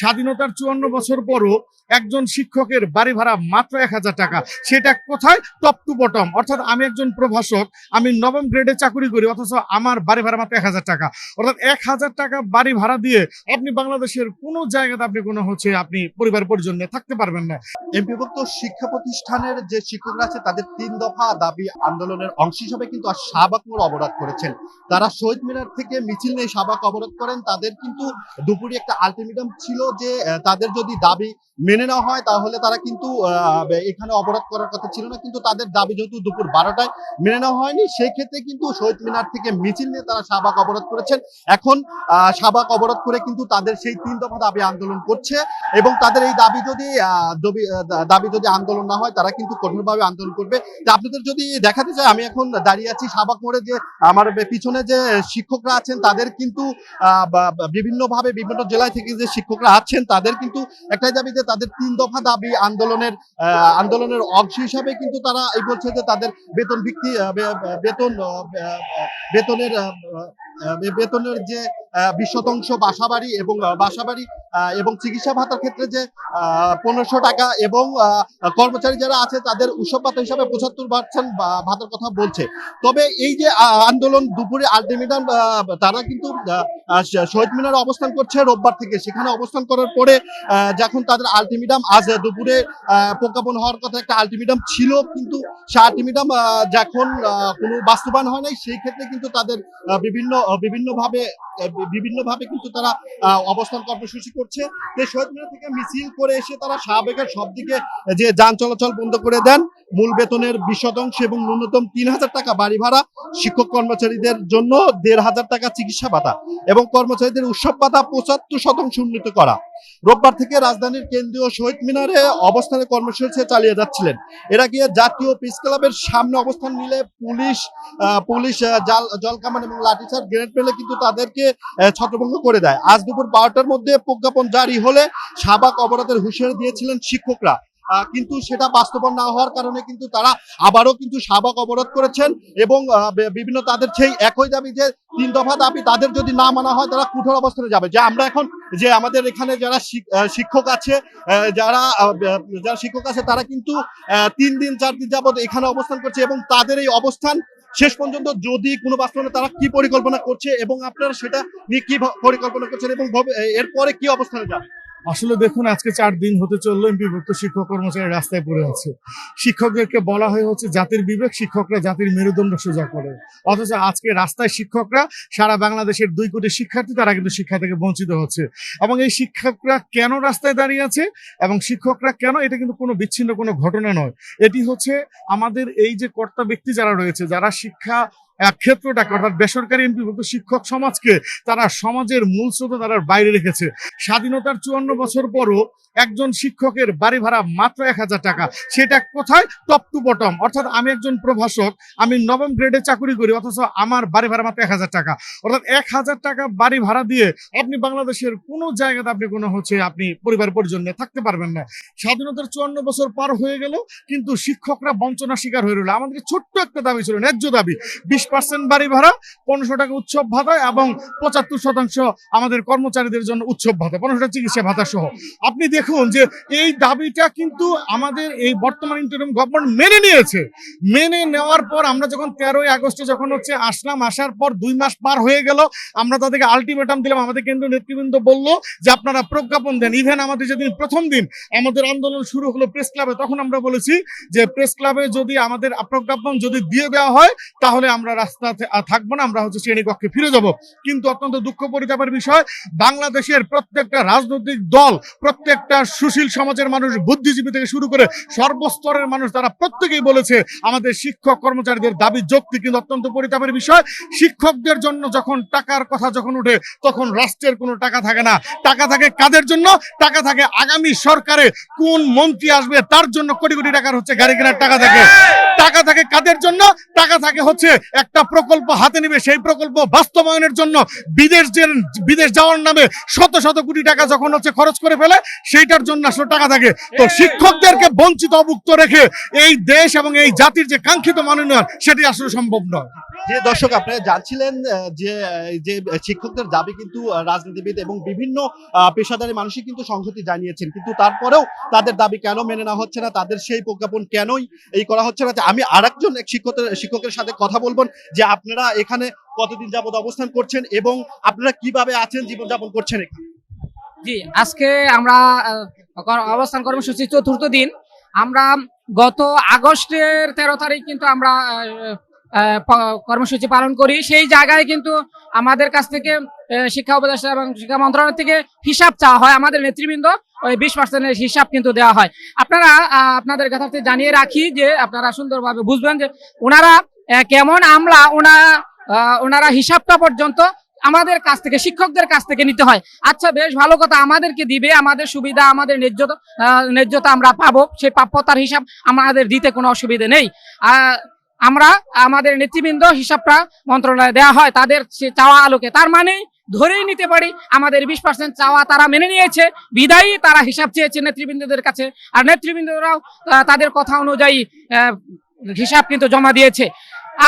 স্বাধীনতার চুয়ান্ন বছর পরও একজন শিক্ষকের বাড়ি ভাড়া মাত্র এক হাজার টাকা। সেটা কোথায়? টপ টু বটম অর্থাৎ আমি একজন প্রভাষক, আমি নবম গ্রেডে চাকরি করি, অথচ আমার বাড়ি ভাড়া মাত্র এক হাজার টাকা। অর্থাৎ এক হাজার টাকা বাড়ি ভাড়া দিয়ে আপনি বাংলাদেশের কোনো জায়গাতে আপনি কোনো হচ্ছে আপনি পরিবার পরিজন নিয়ে থাকতে পারবেন না। এমপিভুক্ত শিক্ষা প্রতিষ্ঠানের যে শিক্ষকরা আছে, তাদের তিন দফা দাবি আন্দোলনের অংশ হিসেবে কিন্তু আজ শাহবাগ মোড় অবরোধ করেছেন। তারা শহীদ মিনার থেকে মিছিল নিয়ে শাহবাগ অবরোধ করেন। তাদের কিন্তু দুপুরে একটা আলটিমেটাম ছিল যে তাদের যদি দাবি মেনে নেওয়া হয়, তাহলে তারা কিন্তু এখানে অবরোধ করার কথা ছিল না। কিন্তু তাদের দাবি যেহেতু দুপুর বারোটায় মেনে নেওয়া হয়নি সেই ক্ষেত্রে কিন্তু শহীদ মিনার থেকে মিছিল নিয়ে তারা শাহবাগ অবরোধ করেছেন। এখন শাহবাগ অবরোধ করে কিন্তু তাদের সেই তিন দফা দাবি আন্দোলন করছে এবং তাদের এই দাবি যদি দাবি যদি আন্দোলন না হয়, তারা কিন্তু কঠোরভাবে আন্দোলন করবে। আপনাদের যদি দেখাতে চাই, আমি এখন দাঁড়িয়ে আছি শাহবাগ মোড়ে যে, আমার পিছনে যে শিক্ষকরা আছেন, তাদের কিন্তু বিভিন্নভাবে বিভিন্ন জেলায় থেকে যে শিক্ষকরা আছেন তাদের কিন্তু একটাই দাবি যে তাদের তিন দফা দাবি আন্দোলনের আন্দোলনের অংশ হিসাবে কিন্তু তারা এই বলছে যে তাদের বেতন ভিত্তি বেতন বেতনের বেতনের যে বিশ শতাংশ বাসাবাড়ি এবং বাসাবাড়ি এবং চিকিৎসা ভাতার ক্ষেত্রে যে পনেরোশো টাকা এবং কর্মচারী যারা আছে তাদের উৎসব ভাতা হিসাবে পঁচাত্তর পার্সেন্ট ভাতার কথা বলছে। তবে এই যে আন্দোলন দুপুরে আলটিমেটাম তারা কিন্তু শহীদ মিনারে অবস্থান করছে রোববার থেকে। সেখানে অবস্থান করার পরে যখন তাদের আলটিমেটাম আজ দুপুরে প্রজ্ঞাপন হওয়ার কথা একটা আলটিমেটাম ছিল, কিন্তু সে আলটিমেটাম যখন কোনো বাস্তবায়ন হয় নাই, সেই ক্ষেত্রে কিন্তু তাদের বিভিন্ন বিভিন্নভাবে বিভিন্নভাবে কিন্তু তারা অবস্থান কর্মসূচি করছে, যে শহীদ মিনার থেকে মিছিল করে এসে তারা শাহবাগের সব দিকে যে যান চলাচল বন্ধ করে দেন। মূল বেতনের বিশ শতাংশ এবং ন্যূনতম তিন হাজার টাকা বাড়ি ভাড়া, শিক্ষক কর্মচারীদের জন্য দেড় হাজার টাকা চিকিৎসা ভাতা এবং কর্মচারীদের উৎসব ভাতা পঁচাত্তর শতাংশ উন্নীত করা। রোববার থেকে রাজধানীর কেন্দ্রীয় শহীদ মিনারে অবস্থানে কর্মসূচি চালিয়ে যাচ্ছিলেন। এরা গিয়ে জাতীয় প্রেস ক্লাবের সামনে অবস্থান নিলে পুলিশ পুলিশ জাল জলকামান এবং লাঠিচার্জ গ্রেনেড পেলে কিন্তু তাদেরকে ছত্রভঙ্গ করে দেয়। আজ দুপুর বারোটার মধ্যে প্রজ্ঞাপন জারি হলে সাবাক অবরোধের হুঁশিয়ারি দিয়েছিলেন শিক্ষকরা। কিন্তু সেটা বাস্তবায়ন না হওয়ার কারণে কিন্তু তারা আবারও কিন্তু শাহবাগ অবরোধ করেছেন এবং বিভিন্ন তাদের সেই একই দাবি যে তিন দফা দাবি তাদের যদি না মানা হয় তারা কঠোর অবস্থানে যাবে। যে আমরা এখন যে আমাদের এখানে যারা শিক্ষক আছে যারা যারা শিক্ষক আছে তারা কিন্তু তিন দিন, চার দিন যাবত এখানে অবস্থান করছে এবং তাদের এই অবস্থান শেষ পর্যন্ত যদি কোনো বাস্তবায়নে তারা কি পরিকল্পনা করছে এবং আপনারা সেটা নিয়ে কি পরিকল্পনা করছেন এবং এরপরে কি অবস্থানে যাবে? আসলে দেখুন, আজকে চার দিন হতে চলল এমপিভুক্ত শিক্ষক কর্মচারী রাস্তায় পড়ে আছে। শিক্ষকদেরকে বলা হয়ে হচ্ছে জাতির বিবেক, শিক্ষকরা জাতির মেরুদণ্ড সোজা করে। অথচ আজকে রাস্তায় শিক্ষকরা সারা বাংলাদেশের দুই কোটি শিক্ষার্থী, তারা কিন্তু শিক্ষা থেকে বঞ্চিত হচ্ছে। এবং এই শিক্ষকরা কেন রাস্তায় দাঁড়িয়ে আছে? এবং শিক্ষকরা কেন? এটা কিন্তু কোনো বিচ্ছিন্ন কোনো ঘটনা নয়। এটি হচ্ছে আমাদের এই যে কর্তা ব্যক্তি যারা রয়েছে, যারা শিক্ষা ক্ষেত্রটাকে, অর্থাৎ বেসরকারি এমপিভুক্ত শিক্ষক সমাজকে তারা সমাজের মূল স্রোত তারা বাইরে রেখেছে। স্বাধীনতার চুয়ান্ন বছর পরও একজন শিক্ষকের বাড়ি ভাড়া মাত্র এক হাজার টাকা। সেটা কোথায়? Top to bottom. অর্থাৎ আমি একজন প্রভাষক, আমি নবম গ্রেডে চাকরি করি, অথচ আমার বাড়ি ভাড়া মাত্র এক হাজার টাকা। অর্থাৎ এক হাজার টাকা বাড়ি ভাড়া দিয়ে আপনি বাংলাদেশের কোনো জায়গাতে আপনি কোনো হচ্ছে আপনি পরিবার পরিজন থাকতে পারবেন না। স্বাধীনতার চুয়ান্ন বছর পার হয়ে গেল, কিন্তু শিক্ষকরা বঞ্চনা শিকার হয়ে রইল। আমাদের ছোট্ট একটা দাবি ছিল, ন্যায্য দাবি। বিশ পার্সেন্ট বাড়ি ভাড়া, পনেরোশো টাকা উৎসব ভাতা এবং পঁচাত্তর শতাংশ আমাদের কর্মচারীদের জন্য উৎসব ভাতা, পনেরোশো চিকিৎসা ভাতা সহ। আপনি দেখুন যে এই দাবিটা কিন্তু আমাদের এই বর্তমান ইন্টারিম গভর্নমেন্ট মেনে নিয়েছে। মেনে নেওয়ার পর আমরা যখন তেরোই আগস্টে যখন হচ্ছে আসলাম, আসার পর দুই মাস পার হয়ে গেল, আমরা তাদেরকে আলটিমেটাম দিলাম, আমাদের কেন্দ্রীয় নেতৃবৃন্দ বলল যে আপনারা প্রজ্ঞাপন দেন। ইভেন আমাদের যেদিন প্রথম দিন আমাদের আন্দোলন শুরু হলো প্রেস ক্লাবে তখন আমরা বলেছি যে প্রেস ক্লাবে যদি আমাদের প্রজ্ঞাপন যদি দিয়ে দেওয়া হয়, তাহলে আমরা রাস্তাতে আর থাকব না, আমরা হচ্ছে শ্রেণীকক্ষে ফিরে যাব। কিন্তু অত্যন্ত দুঃখ পরিতাপের বিষয়, বাংলাদেশের প্রত্যেকটা রাজনৈতিক দল, প্রত্যেকটা সুশীল সমাজের মানুষ, বুদ্ধিজীবী থেকে শুরু করে সর্বস্তরের মানুষ তারা প্রত্যেকেই বলেছে, আমাদের শিক্ষক কর্মচারীদের দাবি যৌক্তিক কিন্তু অত্যন্ত পরিতাপের বিষয়। শিক্ষকদের জন্য যখন টাকার কথা যখন উঠে তখন রাষ্ট্রের কোনো টাকা থাকে না। টাকা থাকে কাদের জন্য? টাকা থাকে আগামী সরকারে। কোন মন্ত্রী আসবে, তার জন্য কোটি কোটি টাকার হচ্ছে গাড়ি কেনার টাকা থাকে। টাকা থাকে কাদের জন্য? টাকা থাকে হচ্ছে একটা প্রকল্প হাতে নেবে সেই প্রকল্প বাস্তবায়নের জন্য বিদেশ বিদেশ যাওয়ার নামে শত শত কোটি টাকা যখন হচ্ছে খরচ করে ফেলে সেইটার জন্য আসলে টাকা থাকে। তো শিক্ষকদেরকে বঞ্চিত অভুক্ত রেখে এই দেশ এবং এই জাতির যে কাঙ্ক্ষিত মানোন্নয়ন সেটি আসলে সম্ভব নয়। যে দর্শক আপনারা জানছিলেন যে যে শিক্ষকদের দাবি কিন্তু রাজনীতিবিদ এবং বিভিন্ন পেশাদারী মানুষই কিন্তু সংহতি জানিয়েছেন। কিন্তু তারপরেও তাদের দাবি কেন মেনে নেওয়া হচ্ছে না? তাদের সেই প্রজ্ঞাপন কেনই এই করা হচ্ছে না? যে আমি আরেকজন এক শিক্ষকের শিক্ষকের সাথে কথা বলব। যে আপনারা এখানে কতদিন যাবত অবস্থান করছেন এবং আপনারা কীভাবে আছেন, জীবনযাপন করছেন এখানে? জি, আজকে আমরা অবস্থান কর্মসূচি চতুর্থ দিন। আমরা গত আগস্টের তেরো তারিখ কিন্তু আমরা কর্মসূচি পালন করি। সেই জায়গায় কিন্তু আমাদের কাছ থেকে শিক্ষা উপদেষ্টা এবং শিক্ষা মন্ত্রণালয় থেকে হিসাব চাওয়া হয়। আমাদের নেতৃবৃন্দ ওই বিশ পার্সেন্টের হিসাব কিন্তু দেওয়া হয়। আপনারা আপনাদের কাছে জানিয়ে রাখি যে আপনারা সুন্দরভাবে বুঝবেন যে ওনারা কেমন আমলা ওনারা আহ, ওনারা হিসাবটা পর্যন্ত আমাদের কাছ থেকে শিক্ষকদের কাছ থেকে নিতে হয়। আচ্ছা বেশ ভালো কথা আমাদেরকে দিবে আমাদের সুবিধা আমাদের ন্যায্যতা ন্যায্যতা আমরা পাবো সেই প্রাপ্যতার হিসাব আমাদের দিতে কোনো অসুবিধা নেই। আমরা আমাদের নেতৃবৃন্দ হিসাবটা মন্ত্রণালয়ে দেওয়া হয় তাদের চাওয়া আলোকে। তার মানে ধরেই নিতে পারি আমাদের বিশ পার্সেন্ট চাওয়া তারা মেনে নিয়েছে বিদায়ী তারা হিসাব চেয়েছে নেতৃবৃন্দদের কাছে। আর নেতৃবৃন্দরাও তাদের কথা অনুযায়ী হিসাব কিন্তু জমা দিয়েছে।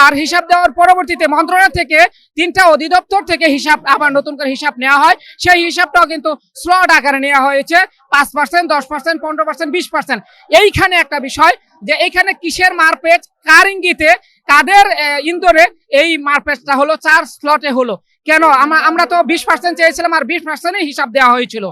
আর হিসাব দেওয়ার পরবর্তীতে মন্ত্রণালয় থেকে তিনটা অধিদপ্তর থেকে হিসাব, আবার নতুন করে হিসাব নেওয়া হয়। সেই হিসাবটাও কিন্তু স্লট আকারে নেওয়া হয়েছে। পাঁচ পার্সেন্ট দশ পার্সেন্ট পনেরো পার্সেন্ট বিশ পার্সেন্ট এইখানে একটা বিষয় যে এইখানে কিসের মারপেচ কার ইঙ্গিতে, কাদের ইন্দোরে এই মারপেচটা হলো, চার স্লটে হলো। কেন? আমরা তো বিশ পার্সেন্ট চেয়েছিলাম আর বিশ পার্সেন্টে হিসাব দেওয়া হয়েছিল।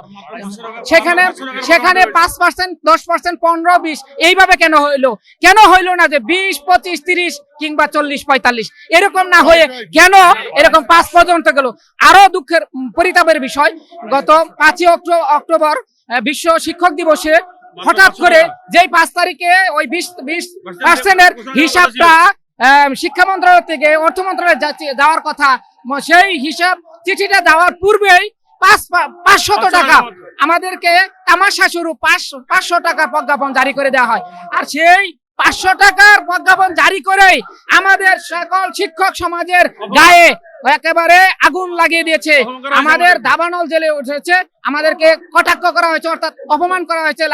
সেখানে সেখানে পাঁচ পার্সেন্ট দশ পার্সেন্ট পনেরো, বিশ, এইভাবে কেন হইল? কেন হইল না যে বিশ, পঁচিশ, তিরিশ কিংবা চল্লিশ, পঁয়তাল্লিশ? এরকম না হয়ে কেন এরকম পাঁচ পর্যন্ত গেল? আরও দুঃখের পরিতাপের বিষয়, গত পাঁচই অক্টো- অক্টোবর বিশ্ব শিক্ষক দিবসে হঠাৎ করে যেই পাঁচ তারিখে ওই বিশ বিশ পার্সেন্টের হিসাবটা শিক্ষা মন্ত্রণালয় থেকে অর্থ মন্ত্রণালয়ে যাওয়ার কথা সেই হিসাব চিঠিটা দেওয়ার পূর্বেই পাঁচ পাঁচশত টাকা আমাদেরকে তামাশা শুরু পাঁচশো পাঁচশো টাকা প্রজ্ঞাপন জারি করে দেওয়া হয়। আর সেই পাঁচশো টাকার প্রজ্ঞাপন জারি করে আমাদের সকল শিক্ষক সমাজের গায়ে একেবারে আগুন লাগিয়ে দিয়েছে। আমাদের দাবানল জেলে উঠেছে। আমাদেরকে কটাক্ষ করা হয়েছে অর্থাৎ অপমান করা হয়েছে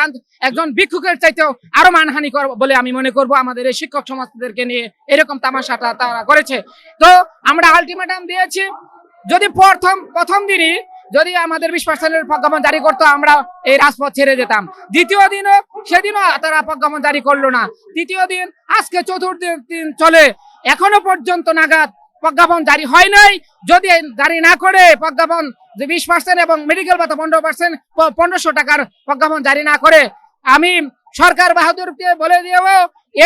একজন ভিক্ষুকের চাইতেও আরও মানহানি বলে আমি মনে করব আমাদের এই শিক্ষক সমাজদেরকে নিয়ে এরকম তামাশাটা তারা করেছে। তো আমরা আলটিমেটাম দিয়েছি যদি প্রথম প্রথম দিনই যদি আমাদের বিশ পার্সেন্টের প্রজ্ঞাপন জারি করতো, আমরা এই রাজপথ ছেড়ে যেতাম। দ্বিতীয় দিনও সেদিনও তারা প্রজ্ঞাপন জারি করল না। তৃতীয় দিন, আজকে চতুর্থ দিন চলে। এখনও পর্যন্ত নাগাদ প্রজ্ঞাপন জারি হয় নাই। যদি জারি না করে প্রজ্ঞাপন বিশ পার্সেন্ট এবং মেডিকেল ভাতা পনেরো পার্সেন্ট পনেরোশো টাকার প্রজ্ঞাপন জারি না করে, আমি সরকার বাহাদুরকে বলে দেব,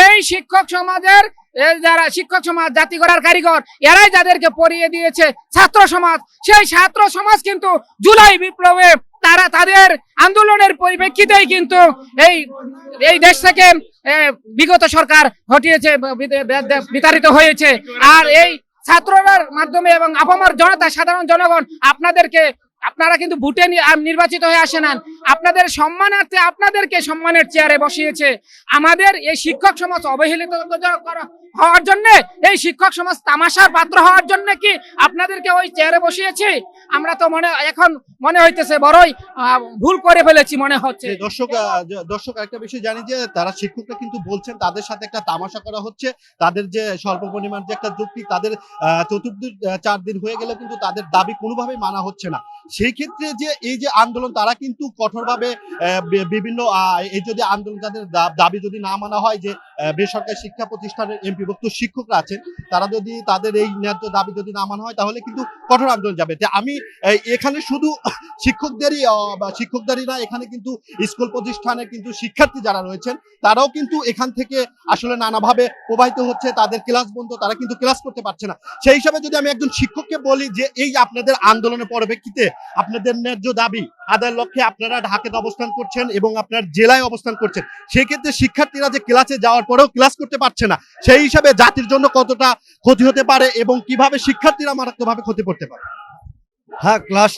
এই শিক্ষক সমাজের যারা শিক্ষক সমাজ, জাতি গড়ার কারিগর, এরাই যাদেরকে পড়িয়ে দিয়েছে ছাত্র সমাজ। সেই ছাত্র সমাজ কিন্তু জুলাই বিপ্লবে তারা তাদের আন্দোলনের পরিপ্রেক্ষিতেই কিন্তু এই এই দেশ থেকে বিগত সরকার বে- বিতাড়িত হয়েছে। আর এই ছাত্ররার মাধ্যমে এবং আপামার জনতা, সাধারণ জনগণ, আপনাদেরকে, আপনারা কিন্তু ভোটে নি- নির্বাচিত হয়ে আসেন আপনাদের সম্মানার্থে আপনাদেরকে সম্মানের চেয়ারে বসিয়েছে। আমাদের এই শিক্ষক সমাজ অবহেলিত হওয়ার জন্য, এই শিক্ষক সমাজ তামাশার পাত্র হওয়ার জন্য কি আপনাদেরকে ওই চেয়ারে বসিয়েছি? আমরা তো মনে, এখন মনে হইতেছে বড়ই ভুল করে ফেলেছি মনে হচ্ছে। দর্শক দর্শক একটা বিষয় জানি যে, তারা শিক্ষকরা কিন্তু বলছেন তাদের সাথে একটা তামাশা করা হচ্ছে। তাদের যে স্বল্প পরিমাণ যে একটা যুক্তি, তাদের চতুর্থ চার দিন হয়ে গেলে কিন্তু তাদের দাবি কোনোভাবেই মানা হচ্ছে না। সেই ক্ষেত্রে যে এই যে আন্দোলন, তারা কিন্তু কঠোরভাবে বিভিন্ন এই যদি আন্দোলন তাদের দাবি যদি না মানা হয় যে বেসরকারি শিক্ষা প্রতিষ্ঠানের এমপিভুক্ত শিক্ষকরা আছেন, তারা যদি তাদের এই ন্যায্য দাবি যদি না মানা হয়, তাহলে কিন্তু কঠোর আন্দোলন যাবে। তে আমি এখানে শুধু শিক্ষকদেরই শিক্ষকদেরই না, এখানে কিন্তু স্কুল প্রতিষ্ঠানে কিন্তু শিক্ষার্থী যারা রয়েছেন, তারাও কিন্তু এখান থেকে আসলে নানাভাবে প্রবাহিত হচ্ছে, তাদের ক্লাস বন্ধ, তারা কিন্তু ক্লাস করতে পারছে না। সেই হিসাবে যদি আমি একজন শিক্ষককে বলি যে, এই আপনাদের আন্দোলনের পরিপ্রেক্ষিতে আপনাদের ন্যায্য দাবি, আদায়ের লক্ষ্যে আপনারা ঢাকাতে অবস্থান করছেন এবং আপনার জেলায় অবস্থান করছেন সেই ক্ষেত্রে শিক্ষার্থীরা যে ক্লাসে যাওয়ার পরেও ক্লাস করতে পারছে না। সেই হিসাবে জাতির জন্য কতটা ক্ষতি হতে পারে এবং কীভাবে শিক্ষার্থীরা মারাত্মকভাবে ক্ষতি পড়তে পারে? হ্যাঁ ক্লাস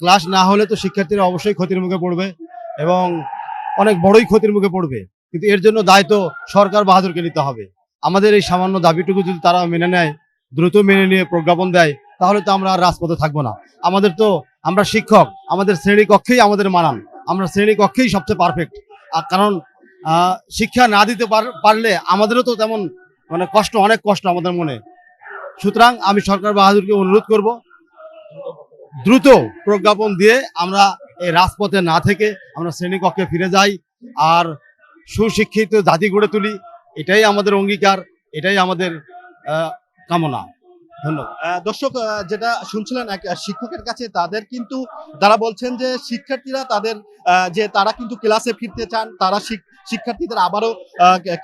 ক্লাস না হলে তো শিক্ষার্থীরা অবশ্যই ক্ষতির মুখে পড়বে এবং অনেক বড়ই ক্ষতির মুখে পড়বে। কিন্তু এর জন্য দায়িত্ব সরকার বাহাদুরকে নিতে হবে। আমাদের এই সামান্য দাবিটুকু যদি তারা মেনে নেয়, দ্রুত মেনে নিয়ে প্রজ্ঞাপন দেয় তাহলে তো আমরা আর রাজপথে থাকব না। আমাদের তো আমরা শিক্ষক, আমাদের শ্রেণি কক্ষেই আমাদের মানান। আমরা শ্রেণি কক্ষেই সবচেয়ে পারফেক্ট আর কারণ শিক্ষা না দিতে পার- পারলে আমাদেরও তো তেমন মানে কষ্ট, অনেক কষ্ট আমাদের মনে। সুতরাং আমি সরকার বাহাদুরকে অনুরোধ করব, দ্রুত প্রজ্ঞাপন দিয়ে আমরা এই রাজপথে না থেকে আমরা শ্রেণীকক্ষে ফিরে যাই আর সুশিক্ষিত জাতি গড়ে তুলি। এটাই আমাদের অঙ্গীকার, এটাই আমাদের কামনা। ধন্যবাদ। দর্শক যেটা শুনছিলেন এক শিক্ষকের কাছে, তাদের কিন্তু, তারা বলছেন যে শিক্ষার্থীরা তাদের যে তারা কিন্তু ক্লাসে ফিরতে চান, তারা শিক্ষার্থীদের আবারও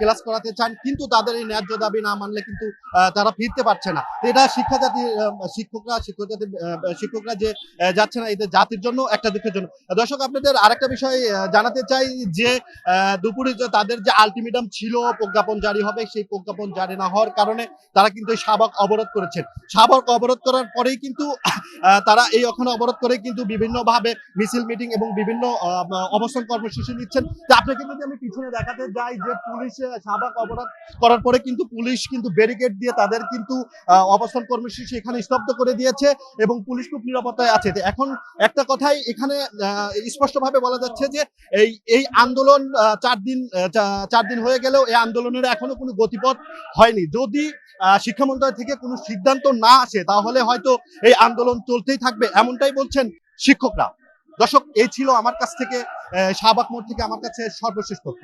ক্লাস করাতে চান, কিন্তু তাদের এই ন্যায্য দাবি না মানলে কিন্তু তারা ফিরতে পারছে না। এটা শিক্ষা জাতি শিক্ষকরা শিক্ষক শিক্ষকরা যে যাচ্ছে না, এদের জাতির জন্য একটা দুঃখের জন্য। দর্শক, আপনাদের আরেকটা বিষয় জানাতে চাই যে দুপুরে যে তাদের যে আলটিমেটাম ছিল প্রজ্ঞাপন জারি হবে, সেই প্রজ্ঞাপন জারি না হওয়ার কারণে তারা কিন্তু শাহবাগ অবরোধ করেছেন। শাহবাগ অবরোধ করার পরেই কিন্তু তারা এই ওখানে অবরোধ করে কিন্তু বিভিন্ন ভাবে মিছিল, মিটিং এবং বিভিন্ন অবস্থান কর্মসূচি নিচ্ছেন। তো আপনাকে যদি আমি পিছনে দেখাতে যাই যে পুলিশ শাহবাগ অবরোধ করার পরে কিন্তু পুলিশ কিন্তু ব্যারিকেড দিয়ে তাদের কিন্তু অবস্থান কর্মসূচি এখানে স্তব্ধ করে দিয়েছে এবং পুলিশ খুব নিরাপত্তায় আছে। এখন একটা কথাই এখানে স্পষ্টভাবে বলা যাচ্ছে যে এই এই আন্দোলন চার দিন চার দিন হয়ে গেলেও এই আন্দোলনের এখনও কোনো গতিপথ হয়নি। যদি শিক্ষা মন্ত্রণালয় থেকে কোনো সিদ্ধান্ত না আসে, তাহলে হয়তো এই আন্দোলন চলতেই থাকবে, এমনটাই বলছেন শিক্ষকরা। দর্শক, এই ছিল আমার কাছ থেকে শাহবাগ মোড় থেকে আমার কাছে সর্বশেষ তথ্য।